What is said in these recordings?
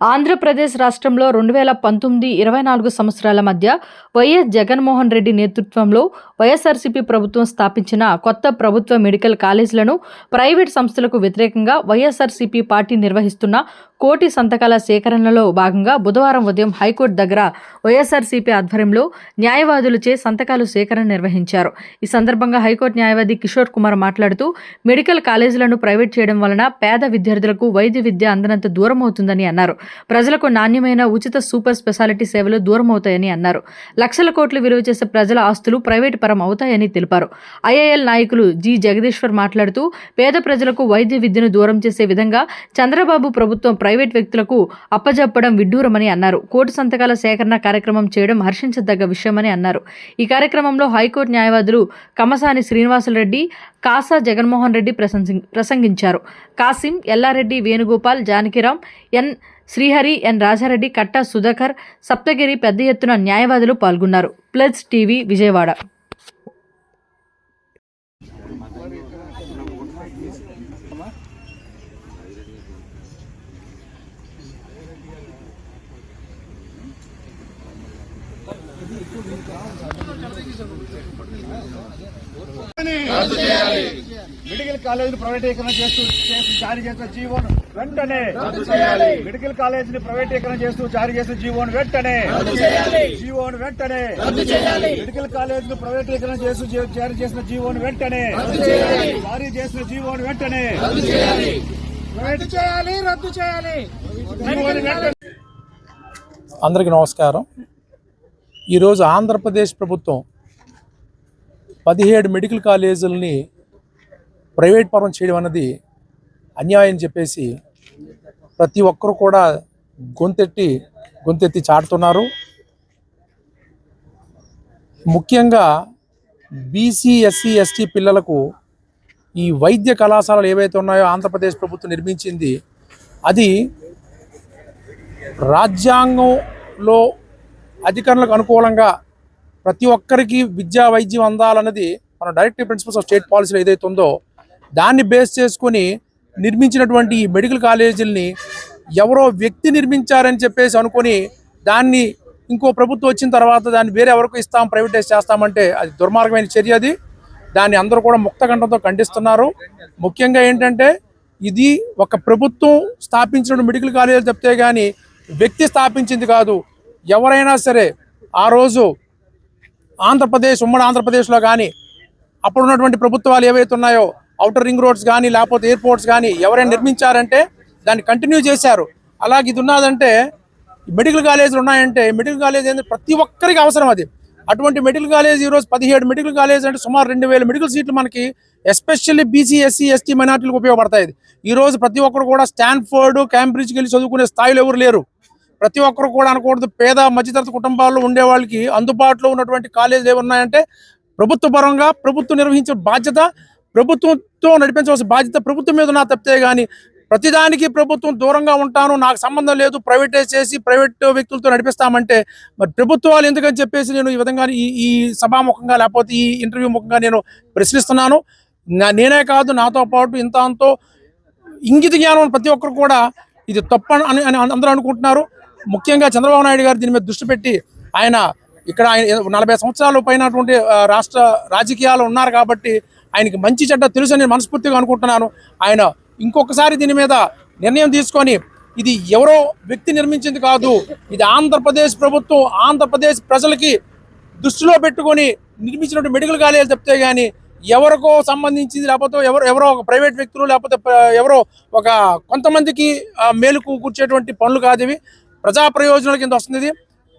ఆంధ్రప్రదేశ్ రాష్ట్రంలో రెండు వేల పంతొమ్మిది ఇరవై నాలుగు సంవత్సరాల మధ్య వైఎస్ జగన్మోహన్ రెడ్డి నేతృత్వంలో వైఎస్ఆర్సీపీ ప్రభుత్వం స్థాపించిన కొత్త ప్రభుత్వ మెడికల్ కాలేజీలను ప్రైవేట్ సంస్థలకు వ్యతిరేకంగా వైఎస్ఆర్సీపీ పార్టీ నిర్వహిస్తున్న కోటి సంతకాల సేకరణలో భాగంగా బుధవారం ఉదయం హైకోర్టు దగ్గర వైఎస్ఆర్సీపీ ఆధ్వర్యంలో న్యాయవాదులచే సంతకాలు సేకరణ నిర్వహించారు. ఈ సందర్భంగా హైకోర్టు న్యాయవాది కిషోర్ కుమార్ మాట్లాడుతూ మెడికల్ కాలేజీలను ప్రైవేట్ చేయడం వలన పేద విద్యార్థులకు వైద్య విద్య అందనంత దూరం అవుతుందని అన్నారు. ప్రజలకు నాణ్యమైన ఉచిత సూపర్ స్పెషాలిటీ సేవలు దూరం అవుతాయని అన్నారు. లక్షల కోట్లు విలువ చేసే ప్రజల ఆస్తులు ప్రైవేట్ పరం అవుతాయని తెలిపారు. ఐఐఎల్ నాయకులు జి జగదీశ్వర్ మాట్లాడుతూ పేద ప్రజలకు వైద్య విద్యను దూరం చేసే విధంగా చంద్రబాబు ప్రభుత్వం ప్రైవేట్ వ్యక్తులకు అప్పజెప్పడం విడ్డూరమని అన్నారు. కోర్టు సంతకాల సేకరణ కార్యక్రమం చేయడం హర్షించదగ్గ విషయమని అన్నారు. ఈ కార్యక్రమంలో హైకోర్టు న్యాయవాదులు కమసాని శ్రీనివాసులరెడ్డి కాసా జగన్మోహన్ రెడ్డి ప్రశంసి ప్రసంగించారు. కాసిం ఎల్లారెడ్డి వేణుగోపాల్ జానకిరాం ఎన్ శ్రీహరి ఎన్ రాజారెడ్డి కట్టా సుధాకర్ సప్తగిరి పెద్ద ఎత్తున న్యాయవాదులు పాల్గొన్నారు. Plus TV Vijayawada. మెడికల్ కాలేజీని ప్రైవేటీకరణ చేస్తూ చేస్తూ జారీ చేసిన జీవోను వెంటనే మెడికల్ కాలేజీని ప్రైవేటీకరణ చేస్తూ జారీ చేసిన జీవోను వెంటనే జీవోను వెంటనే మెడికల్ కాలేజీని ప్రైవేటీకరణ చేస్తూ జారీ చేసిన జీవోను వెంటనే జారీ చేసిన జీవోను వెంటనే రద్దు చేయాలి. రద్దు చేయాలి అందరికీ నమస్కారం. ఈరోజు ఆంధ్రప్రదేశ్ ప్రభుత్వం పదిహేడు మెడికల్ కాలేజీలని ప్రైవేట్ పరం చేయడం అన్నది అన్యాయం చెప్పేసి ప్రతి ఒక్కరు కూడా గొంతెట్టి గొంతెత్తి చాటుతున్నారు. ముఖ్యంగా బీసీ ఎస్సీ ఎస్టీ పిల్లలకు ఈ వైద్య కళాశాలలు ఏవైతే ఉన్నాయో ఆంధ్రప్రదేశ్ ప్రభుత్వం నిర్మించింది అది రాజ్యాంగంలో అధికారులకు అనుకూలంగా ప్రతి ఒక్కరికి విద్యా వైద్యం అందాలన్నది మన డైరెక్టివ్ ప్రిన్సిపల్స్ ఆఫ్ స్టేట్ పాలసీలో ఏదైతే ఉందో దాన్ని బేస్ చేసుకొని నిర్మించినటువంటి ఈ మెడికల్ కాలేజీలని ఎవరో వ్యక్తి నిర్మించారని చెప్పేసి అనుకొని దాన్ని ఇంకో ప్రభుత్వం వచ్చిన తర్వాత దాన్ని వేరే ఎవరికి ఇస్తాం ప్రైవేటైజ్ చేస్తామంటే అది దుర్మార్గమైన చర్య అది. దాన్ని అందరూ కూడా ముక్తకంఠంతో ఖండిస్తున్నారు. ముఖ్యంగా ఏంటంటే ఇది ఒక ప్రభుత్వం స్థాపించిన మెడికల్ కాలేజీలు చెప్తే కానీ వ్యక్తి స్థాపించింది కాదు ఎవరైనా సరే ఆ రోజు ఆంధ్రప్రదేశ్ ఉమ్మడి ఆంధ్రప్రదేశ్లో కానీ అప్పుడున్నటువంటి ప్రభుత్వాలు ఏవైతే ఉన్నాయో అవుటర్ రింగ్ రోడ్స్ కానీ లేకపోతే ఎయిర్పోర్ట్స్ కానీ ఎవరైనా నిర్మించారంటే దాన్ని కంటిన్యూ చేశారు. అలాగే ఇది ఉన్నదంటే మెడికల్ కాలేజీలు ఉన్నాయంటే మెడికల్ కాలేజ్ ఏంటంటే ప్రతి ఒక్కరికి అవసరం అది. అటువంటి మెడికల్ కాలేజ్ ఈరోజు పదిహేడు మెడికల్ కాలేజ్ అంటే సుమారు రెండు వేల మెడికల్ సీట్లు మనకి ఎస్పెషల్లీ బీసీ ఎస్సీ ఎస్టీ మైనార్టీలకు ఉపయోగపడతాయి. ఈరోజు ఈ రోజు ప్రతి ఒక్కరు కూడా స్టాన్ఫోర్డ్ క్యాంబ్రిడ్జ్కి వెళ్ళి చదువుకునే స్థాయిలో ఎవరు లేరు. ప్రతి ఒక్కరు కూడా అనకూడదు. పేద మధ్యతరగతి కుటుంబాల్లో ఉండే వాళ్ళకి అందుబాటులో ఉన్నటువంటి కాలేజీలు ఏమున్నాయంటే ప్రభుత్వ పరంగా ప్రభుత్వం నిర్వహించే బాధ్యత ప్రభుత్వంతో నడిపించవలసిన బాధ్యత ప్రభుత్వం మీద నా తప్పితే కానీ ప్రతిదానికి ప్రభుత్వం దూరంగా ఉంటాను నాకు సంబంధం లేదు ప్రైవేటైజ్ చేసి ప్రైవేట్ వ్యక్తులతో నడిపిస్తామంటే మరి ప్రభుత్వాలు ఎందుకని చెప్పేసి నేను ఈ విధంగా ఈ ఈ సభాముఖంగా లేకపోతే ఈ ఇంటర్వ్యూ ముఖంగా నేను ప్రశ్నిస్తున్నాను. నా- నేనే కాదు నాతో పాటు ఇంత అంతో ఇంగిత జ్ఞానం ప్రతి ఒక్కరు కూడా ఇది తప్ప అని అని అందరూ అనుకుంటున్నారు. ముఖ్యంగా చంద్రబాబు నాయుడు గారు దీని మీద దృష్టి పెట్టి ఆయన ఇక్కడ ఆయన నలభై సంవత్సరాల పైనటువంటి రాష్ట్ర రాజకీయాలు ఉన్నారు కాబట్టి ఆయనకి మంచి చెడ్డ తెలుసు అని నేను మనస్ఫూర్తిగా అనుకుంటున్నాను. ఆయన ఇంకొకసారి దీని మీద నిర్ణయం తీసుకొని ఇది ఎవరో వ్యక్తి నిర్మించింది కాదు ఇది ఆంధ్రప్రదేశ్ ప్రభుత్వం ఆంధ్రప్రదేశ్ ప్రజలకి దృష్టిలో పెట్టుకొని నిర్మించినటువంటి మెడికల్ కాలేజీలు చెప్తే కానీ ఎవరికో సంబంధించింది లేకపోతే ఎవరు ఎవరో ఒక ప్రైవేట్ వ్యక్తులు లేకపోతే ఎవరో ఒక కొంతమందికి మేలు మేలుకు కూర్చేటువంటి పనులు కాదు ఇవి. ప్రజా ప్రయోజనాల కింద వస్తుంది. ఇది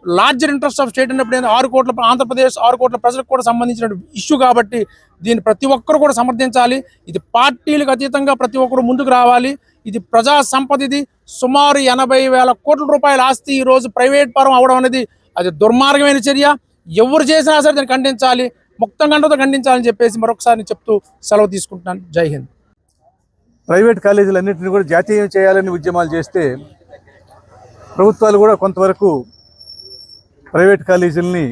లార్జర్ ఇంట్రెస్ట్ ఆఫ్ స్టేట్ అన్నప్పుడు ఆరు కోట్ల ఆంధ్రప్రదేశ్ ఆరు కోట్ల ప్రజలకు కూడా సంబంధించిన ఇష్యూ కాబట్టి దీన్ని ప్రతి ఒక్కరు కూడా సమర్థించాలి. ఇది పార్టీలకు అతీతంగా ప్రతి ఒక్కరు ముందుకు రావాలి. ఇది ప్రజా సంపద ఇది. సుమారు ఎనభై వేల కోట్ల రూపాయల ఆస్తి ఈ రోజు ప్రైవేట్ పరం అవడం అనేది అది దుర్మార్గమైన చర్య. ఎవరు చేసినా సరే దాన్ని ఖండించాలి. ముక్తం గంటతో ఖండించాలని చెప్పేసి మరొకసారి చెప్తూ సెలవు తీసుకుంటున్నాను. జై హింద్. ప్రైవేట్ కాలేజీలన్నింటినీ కూడా జాతీయం చేయాలని ఉద్యమాలు చేస్తే ప్రభుత్వాలు కూడా కొంతవరకు ప్రైవేట్ కాలేజీలని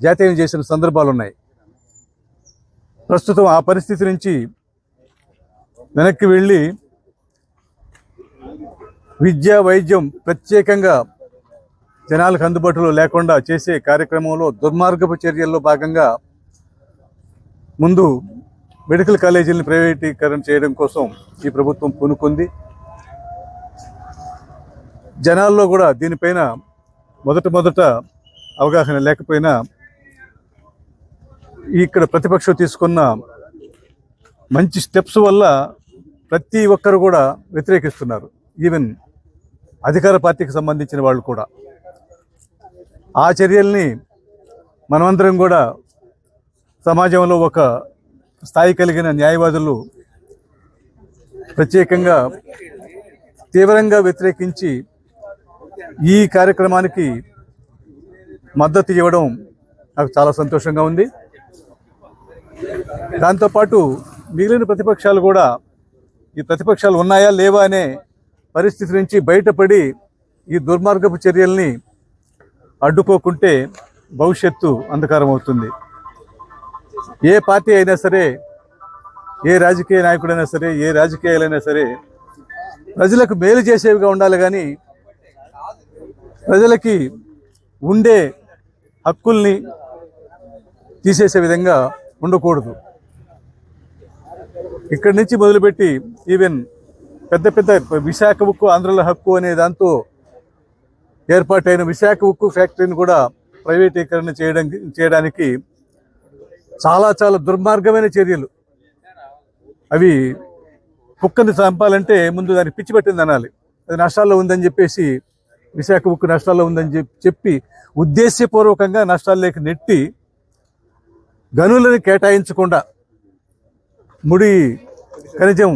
జాతీయం చేసిన సందర్భాలు ఉన్నాయి. ప్రస్తుతం ఆ పరిస్థితి నుంచి వెనక్కి వెళ్ళి విద్య వైద్యం ప్రత్యేకంగా జనాలకు అందుబాటులో లేకుండా చేసే కార్యక్రమంలో దుర్మార్గపు చర్యల్లో భాగంగా ముందు మెడికల్ కాలేజీలను ప్రైవేటీకరణ చేయడం కోసం ఈ ప్రభుత్వం పూనుకుంది. జనాల్లో కూడా దీనిపైన మొదట మొదట అవగాహన లేకపోయినా ఇక్కడ ప్రతిపక్షం తీసుకున్న మంచి స్టెప్స్ వల్ల ప్రతి ఒక్కరు కూడా వ్యతిరేకిస్తున్నారు. ఈవెన్ అధికార పార్టీకి సంబంధించిన వాళ్ళు కూడా. ఆ చర్యల్ని మనమందరం కూడా సమాజంలో ఒక స్థాయి కలిగిన న్యాయవాదులు ప్రత్యేకంగా తీవ్రంగా వ్యతిరేకించి ఈ కార్యక్రమానికి మద్దతు ఇవ్వడం నాకు చాలా సంతోషంగా ఉంది. దాంతోపాటు మిగిలిన ప్రతిపక్షాలు కూడా ఈ ప్రతిపక్షాలు ఉన్నాయా లేవా అనే పరిస్థితి నుంచి బయటపడి ఈ దుర్మార్గపు చర్యల్ని అడ్డుకోకుంటే భవిష్యత్తు అంధకారం అవుతుంది ఏ పార్టీ అయినా సరే ఏ రాజకీయ నాయకుడైనా సరే ఏ రాజకీయాలైనా సరే ప్రజలకు మేలు చేసేవిగా ఉండాలి కానీ ప్రజలకి ఉండే హక్కుల్ని తీసేసే విధంగా ఉండకూడదు. ఇక్కడి నుంచి మొదలుపెట్టి ఈవెన్ పెద్ద పెద్ద విశాఖ ఉక్కు ఆంధ్రుల హక్కు అనే దాంతో ఏర్పాటైన విశాఖ ఉక్కు ఫ్యాక్టరీని కూడా ప్రైవేటీకరణ చేయడం చేయడానికి చాలా చాలా దుర్మార్గమైన చర్యలు. అవి కుక్కని చంపాలంటే ముందు దాన్ని పిచ్చి పట్టింది అనాలి అది నష్టాల్లో ఉందని చెప్పేసి విశాఖ ఉక్కు నష్టాల్లో ఉందని చెప్పి చెప్పి ఉద్దేశ్యపూర్వకంగా నష్టాల్లోకి నెట్టి గనులను కేటాయించకుండా ముడి ఖనిజం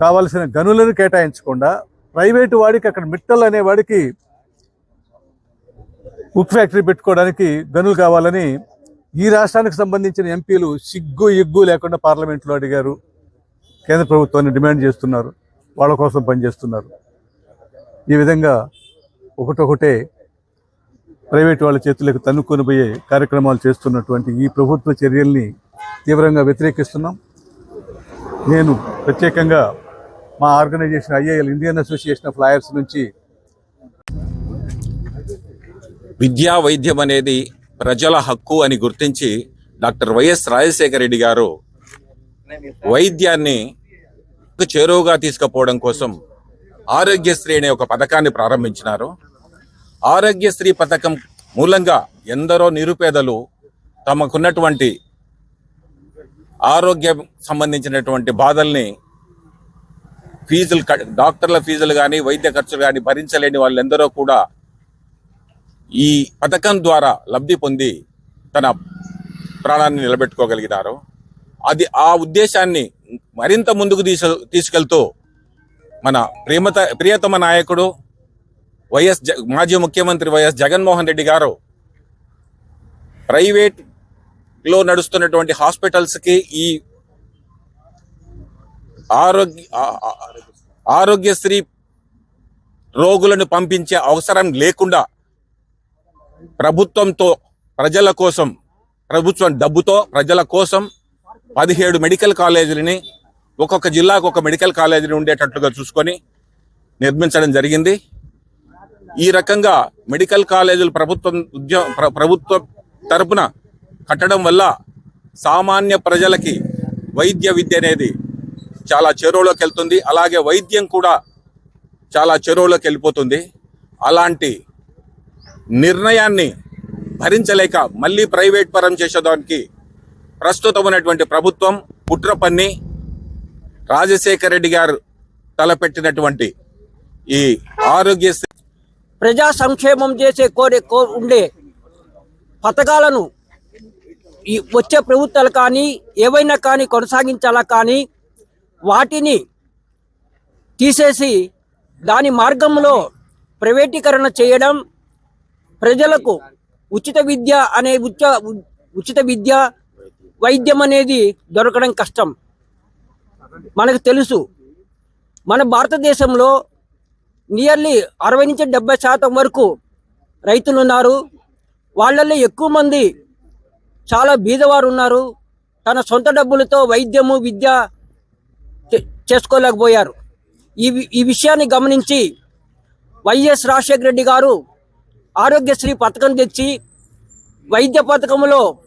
కావాల్సిన గనులను కేటాయించకుండా ప్రైవేటు వాడికి అక్కడ మిట్టల్ అనే వాడికి ఫ్యాక్టరీ పెట్టుకోవడానికి గనులు కావాలని ఈ రాష్ట్రానికి సంబంధించిన ఎంపీలు సిగ్గు ఎగ్గు లేకుండా పార్లమెంట్లో అడిగారు. కేంద్ర ప్రభుత్వాన్ని డిమాండ్ చేస్తున్నారు. వాళ్ళ కోసం పనిచేస్తున్నారు. ఈ విధంగా ఒకటొకటే ప్రైవేట్ వాళ్ళ చేతులకు తన్నుకొని పోయే కార్యక్రమాలు చేస్తున్నటువంటి ఈ ప్రభుత్వ చర్యల్ని తీవ్రంగా వ్యతిరేకిస్తున్నాం. నేను ప్రత్యేకంగా మా organisation IAL Indian Association of Lawyers నుంచి విద్యా వైద్యం అనేది ప్రజల హక్కు అని గుర్తించి డాక్టర్ వైఎస్ రాజశేఖర రెడ్డి గారు వైద్యాన్ని చేరువుగా తీసుకుపోవడం కోసం ఆరోగ్యశ్రీ అనే ఒక పథకాన్ని ప్రారంభించినారు. ఆరోగ్యశ్రీ పథకం మూలంగా ఎందరో నిరుపేదలు తమకున్నటువంటి ఆరోగ్యం సంబంధించినటువంటి బాధల్ని ఫీజులు డాక్టర్ల ఫీజులు కానీ వైద్య ఖర్చులు కానీ భరించలేని వాళ్ళెందరో కూడా ఈ పథకం ద్వారా లబ్ధి పొంది తన ప్రాణాన్ని నిలబెట్టుకోగలిగినారు. అది ఆ ఉద్దేశాన్ని మరింత ముందుకు తీసు తీసుకెళ్తూ మన ప్రేమత ప్రియతమ నాయకుడు వైఎస్ జ మాజీ ముఖ్యమంత్రి వైఎస్ జగన్మోహన్ రెడ్డి గారు ప్రైవేట్లో నడుస్తున్నటువంటి హాస్పిటల్స్కి ఈ ఆరోగ్య ఆరోగ్యశ్రీ రోగులను పంపించే అవసరం లేకుండా ప్రభుత్వంతో ప్రజల కోసం ప్రభుత్వం డబ్బుతో ప్రజల కోసం పదిహేడు మెడికల్ కాలేజీలని ఒక్కొక్క జిల్లాకు ఒక మెడికల్ కాలేజీని ఉండేటట్లుగా చూసుకొని నిర్మించడం జరిగింది. ఈ రకంగా మెడికల్ కాలేజీలు ప్రభుత్వం ఉద్యో ప్రభుత్వ ప్రభుత్వం తరపున కట్టడం వల్ల సామాన్య ప్రజలకి వైద్య విద్య అనేది చాలా చెరువులోకి వెళ్తుంది. అలాగే వైద్యం కూడా చాలా చెరువులోకి వెళ్ళిపోతుంది. అలాంటి నిర్ణయాన్ని భరించలేక మళ్ళీ ప్రైవేట్ పరం చేసేదానికి ప్రస్తుతం ఉన్నటువంటి ప్రభుత్వం కుట్రపన్ని రాజశేఖర రెడ్డి గారు తలపెట్టినటువంటి ఈ ఆరోగ్యశ్రీ ప్రజా సంక్షేమం చేసే కోరే కో ఉండే పథకాలను ఈ వచ్చే ప్రభుత్వాలు కానీ ఏవైనా కానీ కొనసాగించాలా కానీ వాటిని తీసేసి దాని మార్గంలో ప్రైవేటీకరణ చేయడం ప్రజలకు ఉచిత విద్య అనే ఉచ ఉచిత విద్య వైద్యం అనేది దొరకడం కష్టం. మనకు తెలుసు. మన భారతదేశంలో నియర్లీ అరవై నుంచి డెబ్బై శాతం వరకు రైతులు ఉన్నారు. వాళ్ళల్లో ఎక్కువ మంది చాలా బీదవారు ఉన్నారు. తన సొంత డబ్బులతో వైద్యము విద్య చే- చేసుకోలేకపోయారు. ఈ ఈ విషయాన్ని గమనించి వైఎస్ రాజశేఖర రెడ్డి గారు ఆరోగ్యశ్రీ పథకం తెచ్చి వైద్య పథకంలో